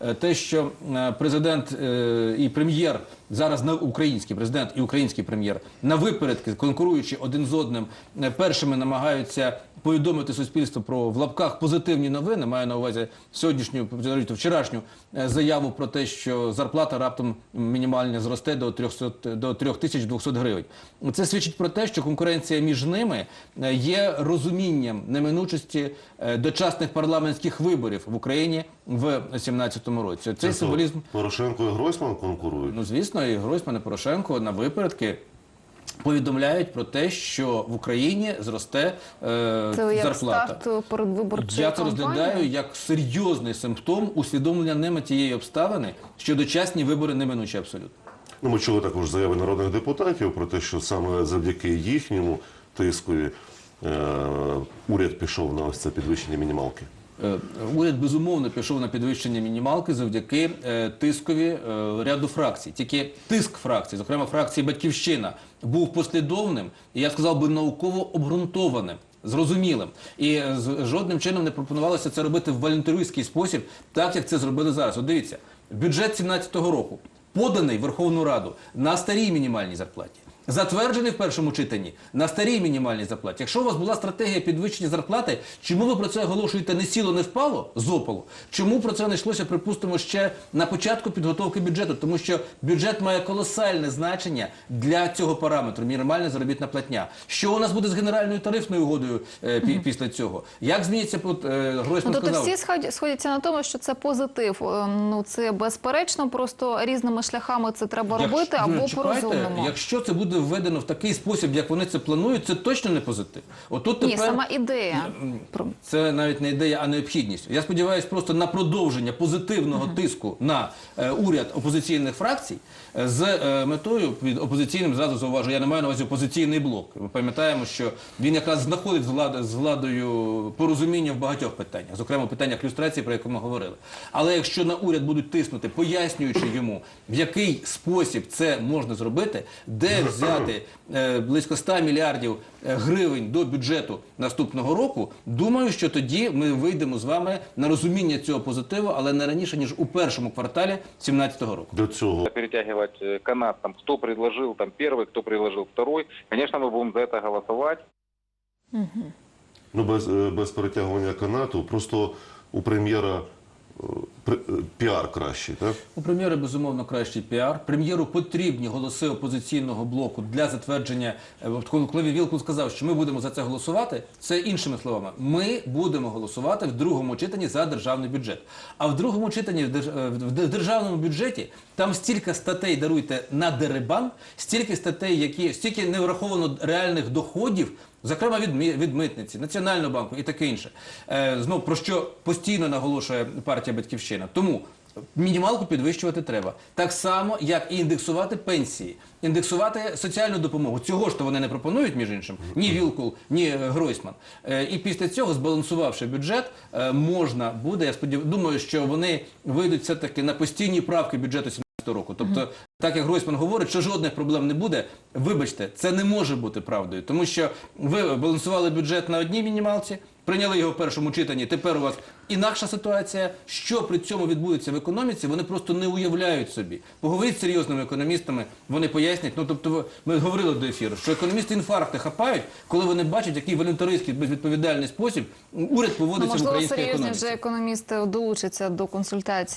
Е, Те, що е, президент е, і прем'єр зараз на український президент і український прем'єр на випередки, конкуруючи один з одним, е, першими намагаються повідомити суспільство про в лапках позитивні новини. Маю на увазі сьогоднішню вчорашню е, заяву про те, що зарплата раптом мінімальна зросте до 300, до 3200 гривень. Це свідчить про те, що конкуренція між ними е, є розумінням неминучості дочасних парламентських виборів в Україні в 2017 році. Цей Це символізм, Порошенко і Гройсман конкурують. ну звісно, і Гройсман і Порошенко на випередки. Повідомляють про те, що в Україні зросте е, Це як зарплата. старт передвиборчої Я це кампанії? розглядаю як серйозний симптом усвідомлення ними тієї обставини, що дочасні вибори неминучі абсолютно. Ну, ми чули також заяви народних депутатів про те, що саме завдяки їхньому тискові е, уряд пішов на ось це підвищення мінімалки. Е, Уряд безумовно пішов на підвищення мінімалки завдяки е, тискові е, ряду фракцій. Тільки тиск фракцій, зокрема фракції Батьківщина, був послідовним і я сказав би науково обґрунтованим. Зрозумілим і жодним чином не пропонувалося це робити в волюнтаристський спосіб, так як це зробили зараз. От дивіться, бюджет 2017 року поданий Верховну Раду на старій мінімальній зарплаті. Затверджений в першому читанні на старій мінімальній зарплаті. Якщо у вас була стратегія підвищення зарплати, чому ви про це оголошуєте не сіло, не впало з опалу? Чому про це не йшлося, припустимо, ще на початку підготовки бюджету? Тому що бюджет має колосальне значення для цього параметру мінімальна заробітна платня. Що у нас буде з генеральною тарифною угодою е, пі- після цього? Як зміниться от, е, Ну, Гройсман сказав? всі сходять- сходяться на тому, що це позитив. Е, Ну це безперечно, просто різними шляхами це треба робити Якщо- або чекайте, по-розумному. Якщо це буде введено в такий спосіб, як вони це планують, це точно не позитив. Отут Ні, тепер сама ідея. Про- це навіть не ідея, а необхідність. Я сподіваюся просто на продовження позитивного тиску на е, уряд опозиційних фракцій е, з е, метою під опозиційним зразу зауважу. Я не маю на увазі опозиційний блок. Ми пам'ятаємо, що він якраз знаходить з влади з владою порозуміння в багатьох питаннях, зокрема в питаннях люстрації, про яку ми говорили. Але якщо на уряд будуть тиснути, пояснюючи йому, в який спосіб це можна зробити, де взяти е, близько 100 мільярдів е, гривень до бюджету наступного року, думаю, що тоді ми вийдемо з вами на розуміння цього позитиву, але не раніше ніж у першому кварталі 2017 року. До цього перетягивать э, канат, там, кто предложил там первый, кто предложил второй. Конечно, мы будем за это голосовать. ну без, е, без перетягування канату, просто у прем'єра е, пр- е, піар кращий, так? У прем'єра безумовно кращий піар. Прем'єру потрібні голоси опозиційного блоку для затвердження. Е, Коли Вілкул сказав, що ми будемо за це голосувати, це іншими словами. Ми будемо голосувати в другому читанні за державний бюджет. А в другому читанні в е, державному бюджеті там стільки статей даруйте на дерибан, стільки статей, які стільки не враховано реальних доходів. Зокрема, від, митниці, Національного банку і таке інше. Е, знов про що постійно наголошує партія Батьківщина. Тому мінімалку підвищувати треба. Так само, як і індексувати пенсії, індексувати соціальну допомогу. Цього ж то вони не пропонують, між іншим, ні Вілкул, ні е, Гройсман. Е, і після цього, збалансувавши бюджет, е, можна буде. Я сподіваюся, думаю, що вони вийдуть все таки на постійні правки бюджету 17 року. Тобто, так як Гройсман говорить, що жодних проблем не буде. Вибачте, це не може бути правдою, тому що ви балансували бюджет на одній мінімалці, прийняли його в першому читанні. Тепер у вас інакша ситуація. Що при цьому відбудеться в економіці, вони просто не уявляють собі. Поговоріть з серйозними економістами, вони пояснять. Ну тобто, ми говорили до ефіру, що економісти інфаркти хапають, коли вони бачать, який волюнтаристський безвідповідальний спосіб уряд Ну, поводиться в можливо, українській серйозні економіці. вже економісти долучаться до консультацій.